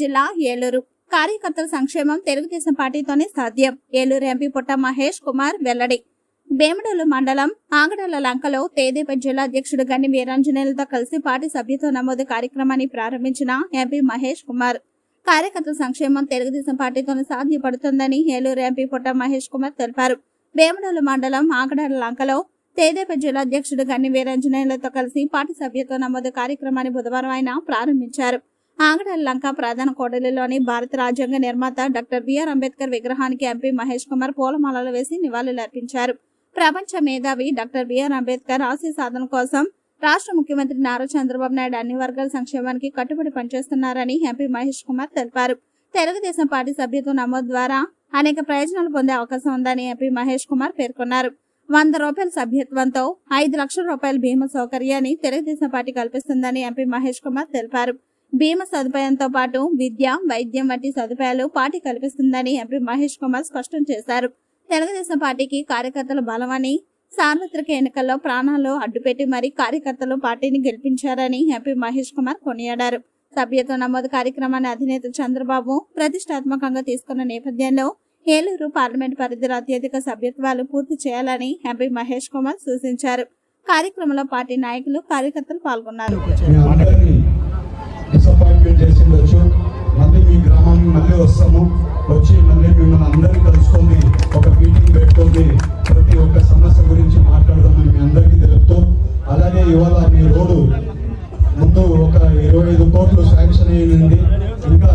జిల్లా ఏలూరు. కార్యకర్తల సంక్షేమం తెలుగుదేశం పార్టీతోనే సాధ్యం. ఏలూరు ఎంపీ పుట్ట మహేష్ కుమార్ వెల్లడి. భీమడోలు మండలం ఆగడల లంకలో తేదేప జిల్లా అధ్యక్షుడు గని వీరాంజనేయులతో కలిసి పార్టీ సభ్యత్వ నమోదు కార్యక్రమాన్ని ప్రారంభించిన ఎంపీ మహేష్ కుమార్. కార్యకర్తల సంక్షేమం తెలుగుదేశం పార్టీతోనే సాధ్యపడుతుందని ఏలూరు ఎంపీ పుట్ట మహేష్ కుమార్ తెలిపారు. భీమడోలు మండలం ఆగడల లంకలో తేదేప జిల్లా అధ్యక్షుడు గన్ని వీరాంజనేయులతో కలిసి పార్టీ సభ్యత్వ నమోదు కార్యక్రమాన్ని బుధవారం ఆయన ప్రారంభించారు. ఆగడల లంక ప్రధాన కోడలిలోని భారత రాజ్యాంగ నిర్మాత డాక్టర్ బిఆర్ అంబేద్కర్ విగ్రహానికి ఎంపీ మహేష్ కుమార్ పూలమాలలు వేసి నివాళులర్పించారు ప్రపంచ మేధావి డాక్టర్ బిఆర్ అంబేద్కర్ ఆశయ సాధన కోసం రాష్ట్ర ముఖ్యమంత్రి నారా చంద్రబాబు నాయుడు అన్ని వర్గాల సంక్షేమానికి కట్టుబడి పనిచేస్తున్నారని ఎంపీ మహేష్ కుమార్ తెలిపారు. తెలుగుదేశం పార్టీ సభ్యత్వ నమోదు ద్వారా అనేక ప్రయోజనాలు పొందే అవకాశం ఉందని ఎంపీ మహేష్ కుమార్ పేర్కొన్నారు. వంద రూపాయల సభ్యత్వంతో ఐదు లక్షల రూపాయల బీమా సౌకర్యాన్ని తెలుగుదేశం పార్టీ కల్పిస్తుందని ఎంపీ మహేష్ కుమార్ తెలిపారు. బీమా సదుపాయంతో పాటు విద్య వైద్యం వంటి సదుపాయాలు పార్టీ కల్పిస్తుందని ఎంపీ మహేష్ కుమార్ స్పష్టం చేశారు. తెలుగుదేశం పార్టీకి కార్యకర్తల బలమని సార్వత్రిక ఎన్నికల్లో ప్రాణాలు అడ్డుపెట్టి మరీ కార్యకర్తలు పార్టీని గెలిపించారని ఎంపీ మహేష్ కుమార్ కొనియాడారు. సభ్యత్వ నమోదు కార్యక్రమాన్ని అధినేత చంద్రబాబు ప్రతిష్టాత్మకంగా తీసుకున్న నేపథ్యంలో ఏలూరు పార్లమెంట్ పరిధిలో అత్యధిక సభ్యత్వాలు పూర్తి చేయాలని ఎంపీ మహేష్ కుమార్ సూచించారు. కార్యక్రమంలో పార్టీ నాయకులు కార్యకర్తలు పాల్గొన్నారు. వస్తాము వచ్చి మళ్ళీ మిమ్మల్ని అందరినీ కలుసుకొని ఒక మీటింగ్ పెట్టుకొని ప్రతి ఒక్క సమస్య గురించి మాట్లాడదామని మీ అందరికీ తెలుపుతూ అలాగే ఇవాళ మీ రోడ్డు ముందు ఒక ఇరవై ఐదు కోట్లు శాంక్షన్ అయ్యింది. ఇంకా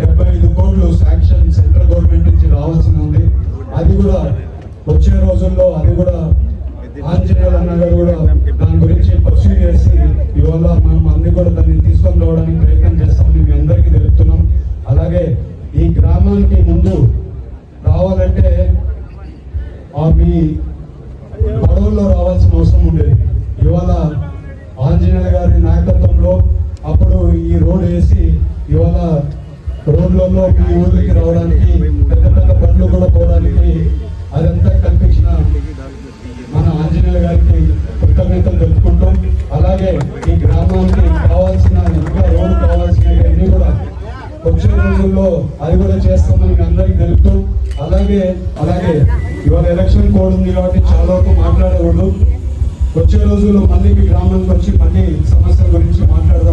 డెబ్బై ఐదు కోట్లు శాంక్షన్ సెంట్రల్ గవర్నమెంట్ నుంచి రావాల్సి ఉంది. అది కూడా వచ్చే రోజుల్లో అది కూడా ఆ మీ పడవల్లో రావాల్సిన అవసరం ఉండేది. ఇవాళ ఆంజనేయుల గారి నాయకత్వంలో అప్పుడు ఈ రోడ్ వేసి ఇవాళ రోడ్లలో మీ ఊరికి రావడానికి పెద్ద పెద్ద బండ్లు కూడా పోవడానికి అదంతా కల్పించిన మన ఆంజనేయుల గారికి కృతజ్ఞతలు తెలుపుకుంటూ అలాగే ఈ గ్రామానికి కావాల్సిన ఇంకా రోడ్డు కావాల్సినవన్నీ కూడా వచ్చే రోజుల్లో అది కూడా చేస్తామని అందరికీ తెలుపుతూ అలాగే అలాగే ఇవాళ ఎలక్షన్ కోడ్ ఉంది కాబట్టి చాలా వరకు మాట్లాడేవాళ్ళు వచ్చే రోజుల్లో మళ్ళీ మీ గ్రామానికి వచ్చి మళ్ళీ సమస్యల గురించి మాట్లాడదాం.